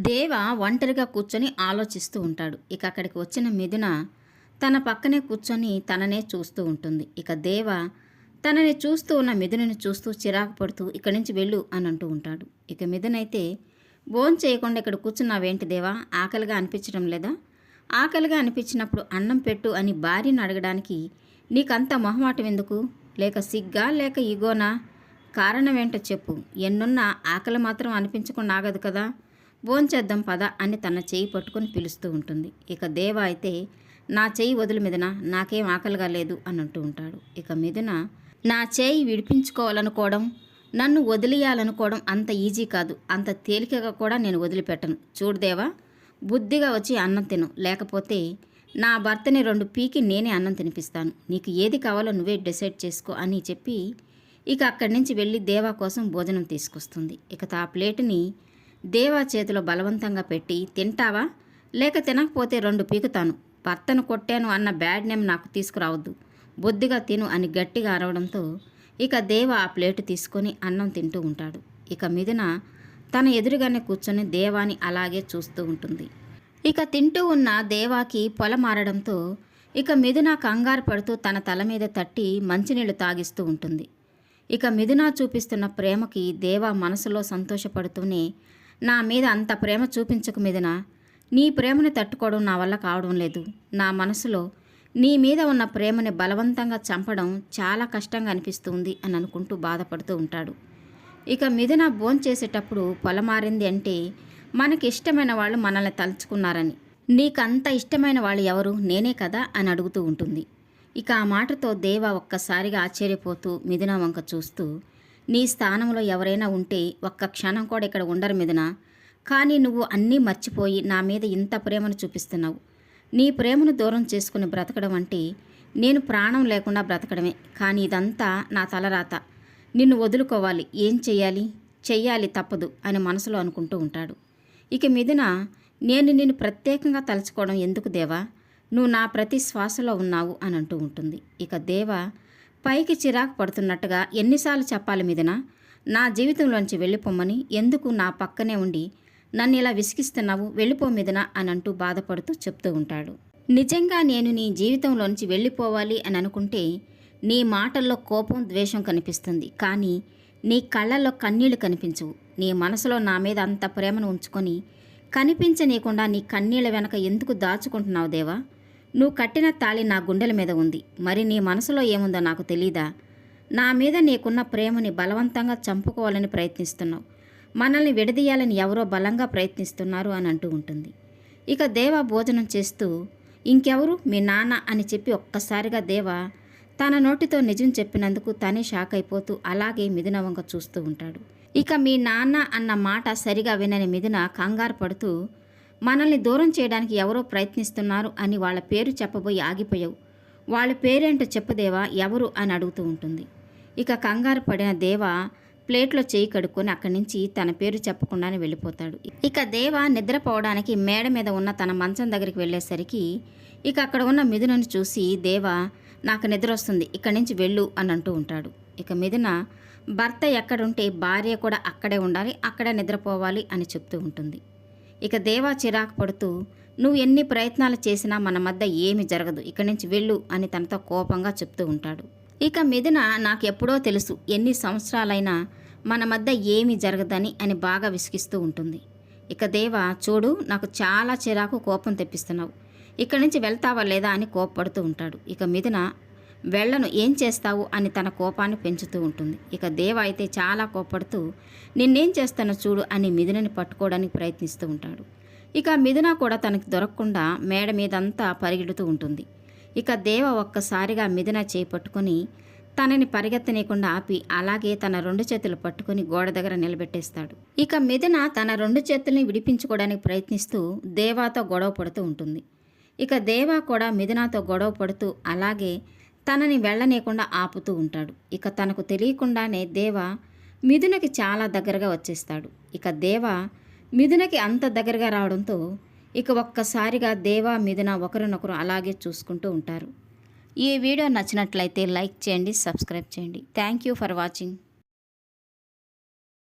దేవ ఒంటరిగా కూర్చొని ఆలోచిస్తూ ఉంటాడు. ఇక అక్కడికి వచ్చిన మిథున తన పక్కనే కూర్చొని తననే చూస్తూ ఉంటుంది. ఇక దేవ తనని చూస్తూ ఉన్న మిథునని చూస్తూ చిరాకు పడుతూ ఇక్కడి నుంచి వెళ్ళు అని అంటూ ఉంటాడు. ఇక మిథునైతే భోజనం చేయకుండా ఇక్కడ కూర్చున్నావేంటి దేవా? ఆకలిగా అనిపించడం లేదా? ఆకలిగా అనిపించినప్పుడు అన్నం పెట్టు అని భార్యను అడగడానికి నీకంత మొహమాటం ఎందుకు? లేక సిగ్గా? లేక ఈగోనా? కారణం ఏంటో చెప్పు. ఎన్నున్నా ఆకలి మాత్రం అనిపించకుండా ఆగదు కదా? భోంచేద్దాం పద అని తన చేయి పట్టుకొని పిలుస్తూ ఉంటుంది. ఇక దేవ అయితే నా చేయి వదులు మీదన నాకేం ఆకలిగా లేదు అని అంటూ ఉంటాడు. ఇక మీదన నా చేయి విడిపించుకోవాలనుకోవడం నన్ను వదిలేయాలనుకోవడం అంత ఈజీ కాదు. అంత తేలికగా కూడా నేను వదిలిపెట్టను. చూడదేవా బుద్ధిగా వచ్చి అన్నం తిను. లేకపోతే నా భర్తని రెండు పీకి నేనే అన్నం తినిపిస్తాను. నీకు ఏది కావాలో నువ్వే డిసైడ్ చేసుకో అని చెప్పి ఇక అక్కడి నుంచి వెళ్ళి దేవా కోసం భోజనం తీసుకొస్తుంది. ఇక ఆ ప్లేటుని దేవా చేతిలో బలవంతంగా పెట్టి తింటావా? లేక తినకపోతే రెండు పీకుతాను. భర్తను కొట్టాను అన్న బ్యాడ్ నేమ్ నాకు తీసుకురావద్దు. బొద్దిగా తిను అని గట్టిగా అరవడంతో ఇక దేవ ఆ ప్లేటు తీసుకొని అన్నం తింటూ ఉంటాడు. ఇక మిథున తన ఎదురుగానే కూర్చొని దేవాని అలాగే చూస్తూ ఉంటుంది. ఇక తింటూ ఉన్న దేవాకి పొల మారడంతో ఇక మిథున కంగారు పడుతూ తన తల మీద తట్టి మంచినీళ్ళు తాగిస్తూ ఉంటుంది. ఇక మిథున చూపిస్తున్న ప్రేమకి దేవా మనసులో సంతోషపడుతూనే నా మీద అంత ప్రేమ చూపించకు మీదన నీ ప్రేమని తట్టుకోవడం నా వల్ల కావడం లేదు. నా మనసులో నీ మీద ఉన్న ప్రేమని బలవంతంగా చంపడం చాలా కష్టంగా అనిపిస్తుంది అని అనుకుంటూ బాధపడుతూ ఉంటాడు. ఇక మిథున భోంచేసేటప్పుడు పొలమారింది అంటే మనకి ఇష్టమైన వాళ్ళు మనల్ని తలుచుకున్నారని. నీకంత ఇష్టమైన వాళ్ళు ఎవరు? నేనే కదా అని అడుగుతూ ఉంటుంది. ఇక ఆ మాటతో దేవ ఒక్కసారిగా ఆశ్చర్యపోతూ మిథున వంక చూస్తూ నీ స్థానంలో ఎవరైనా ఉంటే ఒక్క క్షణం కూడా ఇక్కడ ఉండరు మీదన కానీ నువ్వు అన్నీ మర్చిపోయి నా మీద ఇంత ప్రేమను చూపిస్తున్నావు. నీ ప్రేమను దూరం చేసుకుని బ్రతకడం అంటే నేను ప్రాణం లేకుండా బ్రతకడమే. కానీ ఇదంతా నా తలరాత. నిన్ను వదులుకోవాలి. ఏం చెయ్యాలి? చెయ్యాలి తప్పదు అని మనసులో అనుకుంటూ ఉంటాడు. ఇక మీదన నేను నిన్ను ప్రత్యేకంగా తలుచుకోవడం ఎందుకు దేవా? నువ్వు నా ప్రతి శ్వాసలో ఉన్నావు అని అంటూ ఉంటుంది. ఇక దేవ పైకి చిరాకు పడుతున్నట్టుగా ఎన్నిసార్లు చెప్పాలి మీదన? నా జీవితంలోంచి వెళ్ళిపోమ్మని ఎందుకు నా పక్కనే ఉండి నన్ను ఇలా విసిగిస్తున్నావు వెళ్ళిపో మీదన అని అంటూ బాధపడుతూ చెప్తూ ఉంటాడు. నిజంగా నేను నీ జీవితంలోంచి వెళ్ళిపోవాలి అని అనుకుంటే నీ మాటల్లో కోపం ద్వేషం కనిపిస్తుంది. కానీ నీ కళ్ళల్లో కన్నీళ్ళు కనిపించవు. నీ మనసులో నా మీద అంత ప్రేమను ఉంచుకొని కనిపించనీయకుండా నీ కన్నీళ్ళ వెనక ఎందుకు దాచుకుంటున్నావు దేవా? నువ్వు కట్టిన తాళి నా గుండెల మీద ఉంది. మరి నీ మనసులో ఏముందో నాకు తెలీదా? నా మీద నీకున్న ప్రేమని బలవంతంగా చంపుకోవాలని ప్రయత్నిస్తున్నావు. మనల్ని విడదీయాలని ఎవరో బలంగా ప్రయత్నిస్తున్నారు అని అంటూ ఉంటుంది. ఇక దేవ భోజనం చేస్తూ ఇంకెవరు? మీ నాన్న అని చెప్పి ఒక్కసారిగా దేవ తన నోటితో నిజం చెప్పినందుకు తనే షాక్ అయిపోతూ అలాగే మిథున చూస్తూ ఉంటాడు. ఇక మీ నాన్న అన్న మాట సరిగా వినని మిథున కంగారు పడుతూ మనల్ని దూరం చేయడానికి ఎవరో ప్రయత్నిస్తున్నారు అని వాళ్ళ పేరు చెప్పబోయి ఆగిపోయావు. వాళ్ళ పేరేంటో చెప్పదేవా ఎవరు అని అడుగుతూ ఉంటుంది. ఇక కంగారు పడిన దేవ ప్లేట్లో చేయి కడుక్కొని అక్కడి నుంచి తన పేరు చెప్పకుండానే వెళ్ళిపోతాడు. ఇక దేవ నిద్రపోవడానికి మేడ మీద ఉన్న తన మంచం దగ్గరికి వెళ్ళేసరికి ఇక అక్కడ ఉన్న మిథునను చూసి దేవ నాకు నిద్ర వస్తుంది ఇక్కడి నుంచి వెళ్ళు అని అంటూ ఉంటాడు. ఇక మిథున భర్త ఎక్కడుంటే భార్య కూడా అక్కడే ఉండాలి అక్కడే నిద్రపోవాలి అని చెప్తూ ఉంటుంది. ఇక దేవా చిరాకు పడుతూ నువ్వు ఎన్ని ప్రయత్నాలు చేసినా మన మధ్య ఏమి జరగదు. ఇక్కడి నుంచి వెళ్ళు అని తనతో కోపంగా చెప్తూ ఉంటాడు. ఇక మిథున నాకు ఎప్పుడో తెలుసు ఎన్ని సంవత్సరాలైనా మన మధ్య ఏమీ జరగదని అని బాగా విసిగిస్తూ ఉంటుంది. ఇక దేవ చూడు నాకు చాలా చిరాకు కోపం తెప్పిస్తున్నావు. ఇక్కడి నుంచి వెళ్తావా లేదా అని కోపపడుతూ ఉంటాడు. ఇక మిథున వెళ్ళను ఏం చేస్తావు? అని తన కోపాన్ని పెంచుతూ ఉంటుంది. ఇక దేవ అయితే చాలా కోపడుతూ నిన్నేం చేస్తానో చూడు అని మిథునని పట్టుకోవడానికి ప్రయత్నిస్తూ ఉంటాడు. ఇక మిథున కూడా తనకి దొరకకుండా మేడ మీదంతా పరిగెడుతూ ఉంటుంది. ఇక దేవ ఒక్కసారిగా మిథున చేయి పట్టుకొని తనని పరిగెత్తనీయకుండా ఆపి అలాగే తన రెండు చేతులు పట్టుకొని గోడ దగ్గర నిలబెట్టేస్తాడు. ఇక మిథున తన రెండు చేతుల్ని విడిపించుకోవడానికి ప్రయత్నిస్తూ దేవాతో గొడవ పడుతూ ఉంటుంది. ఇక దేవా కూడా మిథునాతో గొడవ పడుతూ అలాగే తనని వెళ్ళనీయకుండా ఆపుతూ ఉంటాడు. ఇక తనకు తెలియకుండానే దేవ మిథునకి చాలా దగ్గరగా వచ్చేస్తాడు. ఇక దేవ మిథునకి అంత దగ్గరగా రావడంతో ఇక ఒక్కసారిగా దేవ మిథున ఒకరినొకరు అలాగే చూసుకుంటూ ఉంటారు. ఈ వీడియో నచ్చినట్లయితే లైక్ చేయండి సబ్స్క్రైబ్ చేయండి. Thank you for watching.